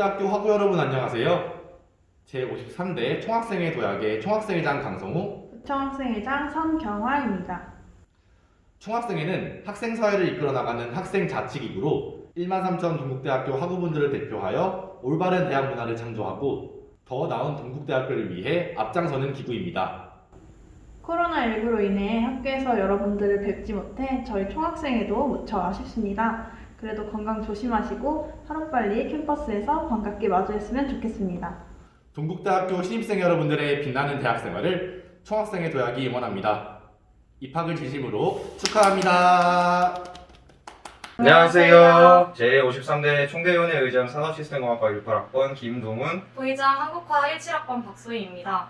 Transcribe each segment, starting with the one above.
동국대학교 학우 여러분 안녕하세요. 제53대 총학생회 도약의 총학생회장 강성우, 부총학생회장 선경화입니다. 총학생회는 학생 사회를 이끌어 나가는 학생 자치기구로 1만 3천 동국대학교 학우분들을 대표하여 올바른 대학 문화를 창조하고 더 나은 동국대학교를 위해 앞장서는 기구입니다. 코로나19로 인해 학교에서 여러분들을 뵙지 못해 저희 총학생회도 무척 아쉽습니다. 그래도 건강 조심하시고 하루빨리 캠퍼스에서 반갑게 마주했으면 좋겠습니다. 동국대학교 신입생 여러분들의 빛나는 대학 생활을 총학생회 도약이 응원합니다. 입학을 진심으로 축하합니다. 안녕하세요. 제53대 총대위원회 의장 산업시스템공학과 18학번 김동훈. 부의장 한국화 17학번 박소희입니다.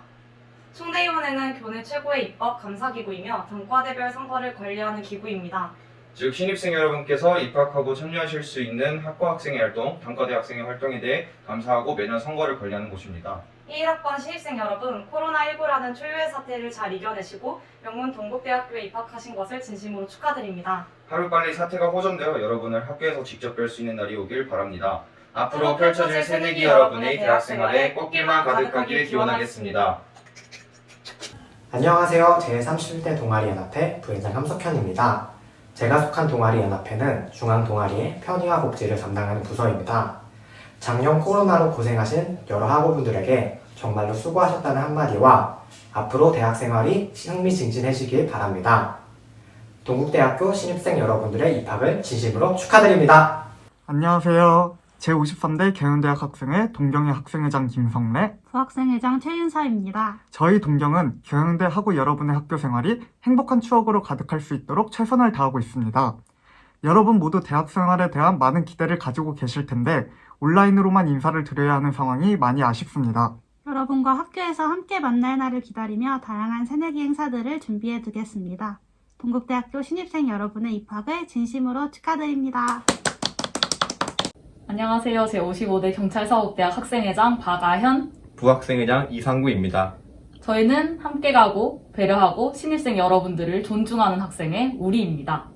총대위원회는 교내 최고의 입법 감사기구이며 단과대별 선거를 관리하는 기구입니다. 즉 신입생 여러분께서 입학하고 참여하실 수 있는 학과 학생회 활동, 단과대 학생회 활동에 대해 감사하고 매년 선거를 관리하는 곳입니다. 1학번 신입생 여러분, 코로나19라는 초유의 사태를 잘 이겨내시고 명문 동국대학교에 입학하신 것을 진심으로 축하드립니다. 하루빨리 사태가 호전되어 여러분을 학교에서 직접 뵐 수 있는 날이 오길 바랍니다. 앞으로 펼쳐질 새내기 여러분의 대학 생활에 꽃길만 가득하길 기원하겠습니다. 안녕하세요. 제31대 동아리 연합회 부회장 함석현입니다. 제가 속한 동아리 연합회는 중앙 동아리의 편의와 복지를 담당하는 부서입니다. 작년 코로나로 고생하신 여러 학우분들에게 정말로 수고하셨다는 한마디와 앞으로 대학 생활이 흥미진진해지길 바랍니다. 동국대학교 신입생 여러분들의 입학을 진심으로 축하드립니다. 안녕하세요. 제53대 경연대학 학생회 동경회 학생회장 김성래. 부학생회장 최윤서입니다. 저희 동경은 경영대 하고 여러분의 학교 생활이 행복한 추억으로 가득할 수 있도록 최선을 다하고 있습니다. 여러분 모두 대학 생활에 대한 많은 기대를 가지고 계실 텐데 온라인으로만 인사를 드려야 하는 상황이 많이 아쉽습니다. 여러분과 학교에서 함께 만날 날을 기다리며 다양한 새내기 행사들을 준비해 두겠습니다. 동국대학교 신입생 여러분의 입학을 진심으로 축하드립니다. 안녕하세요. 제55대 경찰사업대학 학생회장 박아현. 부학생회장 이상구입니다. 저희는 함께 가고 배려하고 신입생 여러분들을 존중하는 학생의 우리입니다.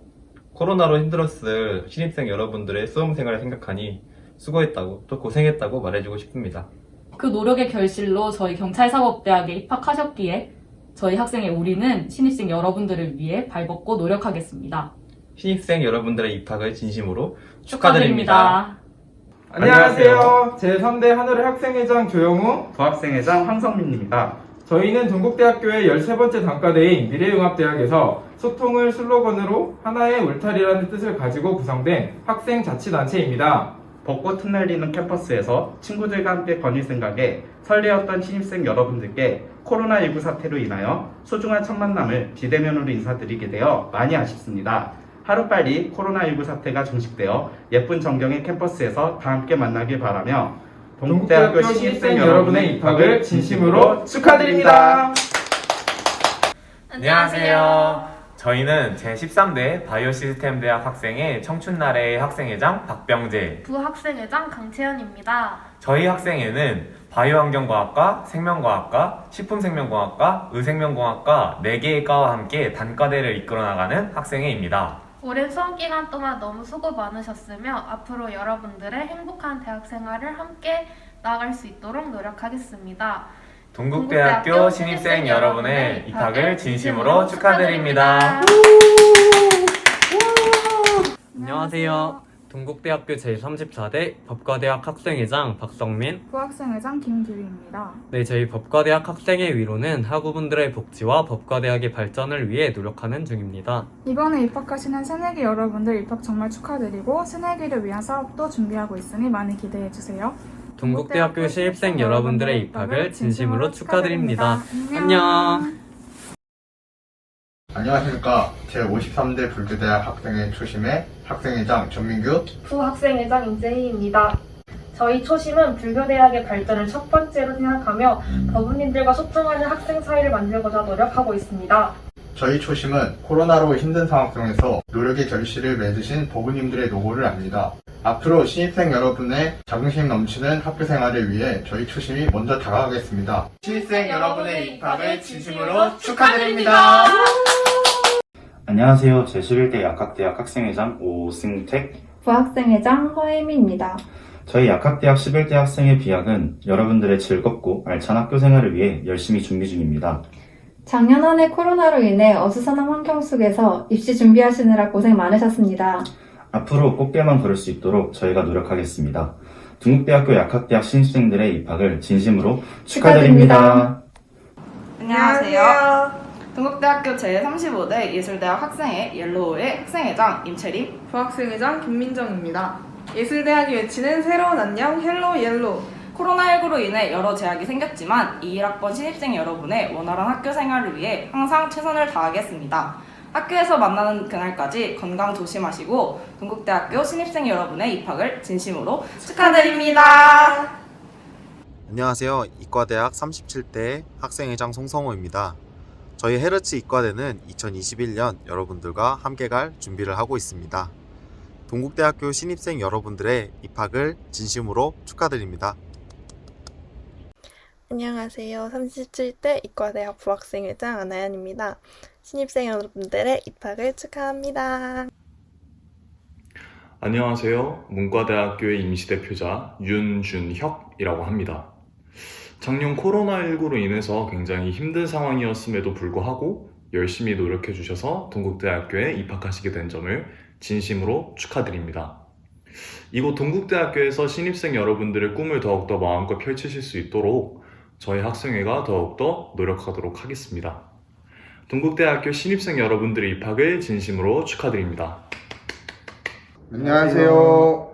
코로나로 힘들었을 신입생 여러분들의 수험생활을 생각하니 수고했다고 또 고생했다고 말해주고 싶습니다. 그 노력의 결실로 저희 경찰사업대학에 입학하셨기에 저희 학생의 우리는 신입생 여러분들을 위해 발벗고 노력하겠습니다. 신입생 여러분들의 입학을 진심으로 축하드립니다. 축하드립니다. 안녕하세요. 제3대 하늘의 학생회장 조영우, 부학생회장 황성민입니다. 저희는 동국대학교의 13번째 단과대인 미래융합대학에서 소통을 슬로건으로 하나의 울타리라는 뜻을 가지고 구성된 학생 자치단체입니다. 벚꽃 흩날리는 캠퍼스에서 친구들과 함께 거닐 생각에 설레었던 신입생 여러분들께 코로나19 사태로 인하여 소중한 첫 만남을 비대면으로 인사드리게 되어 많이 아쉽습니다. 하루빨리 코로나19 사태가 종식되어 예쁜 정경의 캠퍼스에서 다 함께 만나길 바라며 동국대학교 신입생 여러분의 입학을 진심으로 축하드립니다. 안녕하세요. 저희는 제13대 바이오 시스템 대학 학생회 청춘나래의 학생회장 박병재. 부학생회장 강채연입니다. 저희 학생회는 바이오환경과학과, 생명과학과, 식품생명공학과, 의생명공학과 4개의 과와 함께 단과대를 이끌어 나가는 학생회입니다. 오랜 수험 기간 동안 너무 수고 많으셨으며 앞으로 여러분들의 행복한 대학 생활을 함께 나아갈 수 있도록 노력하겠습니다. 동국대학교 신입생 여러분의 입학을 진심으로 축하드립니다. 안녕하세요. 동국대학교 제34대 법과대학 학생회장 박성민. 부학생회장 김규희입니다. 네, 저희 법과대학 학생회 위로는 학우분들의 복지와 법과대학의 발전을 위해 노력하는 중입니다. 이번에 입학하시는 새내기 여러분들 입학 정말 축하드리고 새내기를 위한 사업도 준비하고 있으니 많이 기대해 주세요. 동국대학교 신입생 여러분들의 입학을 진심으로 축하드립니다. 안녕. 안녕하십니까. 제53대 불교대학 학생회 초심의 학생회장 전민규, 부학생회장 임재희입니다. 저희 초심은 불교대학의 발전을 첫 번째로 생각하며 법무님들과 소통하는 학생 사회를 만들고자 노력하고 있습니다. 저희 초심은 코로나로 힘든 상황 속에서 노력의 결실을 맺으신 보부님들의 노고를 압니다. 앞으로 신입생 여러분의 자긍심 넘치는 학교 생활을 위해 저희 초심이 먼저 다가가겠습니다. 신입생 여러분의 입학을 진심으로 축하드립니다. 안녕하세요. 제11대 약학대학 학생회장 오승택. 부학생회장 허혜미입니다. 저희 약학대학 11대 학생의 비학은 여러분들의 즐겁고 알찬 학교 생활을 위해 열심히 준비 중입니다. 작년 한 해 코로나로 인해 어수선한 환경 속에서 입시 준비하시느라 고생 많으셨습니다. 앞으로 꽃길만 걸을 수 있도록 저희가 노력하겠습니다. 동국대학교 약학대학 신입생들의 입학을 진심으로 축하드립니다. 안녕하세요. 동국대학교 제35대 예술대학 학생회 옐로우의 학생회장 임채림, 부학생회장 김민정입니다. 예술대학이 외치는 새로운 안녕 헬로 옐로 코로나19로 인해 여러 제약이 생겼지만 21학번 신입생 여러분의 원활한 학교 생활을 위해 항상 최선을 다하겠습니다. 학교에서 만나는 그날까지 건강 조심하시고 동국대학교 신입생 여러분의 입학을 진심으로 축하드립니다. 안녕하세요. 이과대학 37대 학생회장 송성호입니다. 저희 헤르츠 이과대는 2021년 여러분들과 함께 갈 준비를 하고 있습니다. 동국대학교 신입생 여러분들의 입학을 진심으로 축하드립니다. 안녕하세요. 37대 이과대학 부학생 회장 안하연입니다. 신입생 여러분들의 입학을 축하합니다. 안녕하세요. 문과대학교의 임시대표자 윤준혁이라고 합니다. 작년 코로나19로 인해서 굉장히 힘든 상황이었음에도 불구하고 열심히 노력해 주셔서 동국대학교에 입학하시게 된 점을 진심으로 축하드립니다. 이곳 동국대학교에서 신입생 여러분들의 꿈을 더욱더 마음껏 펼치실 수 있도록 저희 학생회가 더욱더 노력하도록 하겠습니다. 동국대학교 신입생 여러분들의 입학을 진심으로 축하드립니다. 안녕하세요.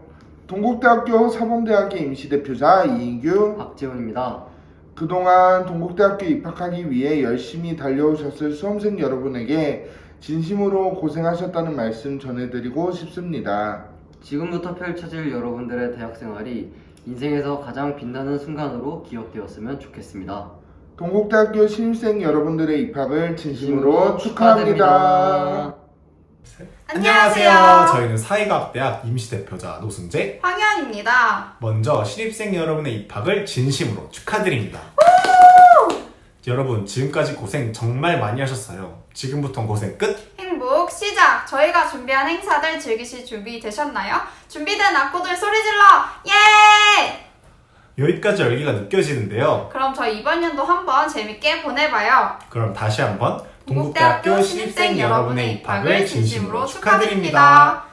동국대학교 사범대학의 임시대표자 이인규, 박지훈입니다. 그동안 동국대학교 입학하기 위해 열심히 달려오셨을 수험생 여러분에게 진심으로 고생하셨다는 말씀 전해드리고 싶습니다. 지금부터 펼쳐질 여러분들의 대학 생활이 인생에서 가장 빛나는 순간으로 기억되었으면 좋겠습니다. 동국대학교 신입생 여러분들의 입학을 진심으로 축하합니다. 안녕하세요. 저희는 사회과학대학 임시대표자 노승재, 황현입니다. 먼저 신입생 여러분의 입학을 진심으로 축하드립니다. 여러분, 지금까지 고생 정말 많이 하셨어요. 지금부터 고생 끝! 행복 시작! 저희가 준비한 행사들 즐기실 준비 되셨나요? 준비된 악보들 소리 질러! 예! 여기까지 열기가 느껴지는데요. 그럼 저희 이번 연도 한번 재밌게 보내봐요. 그럼 다시 한번 동국대학교 신입생 여러분의 입학을 진심으로 축하드립니다.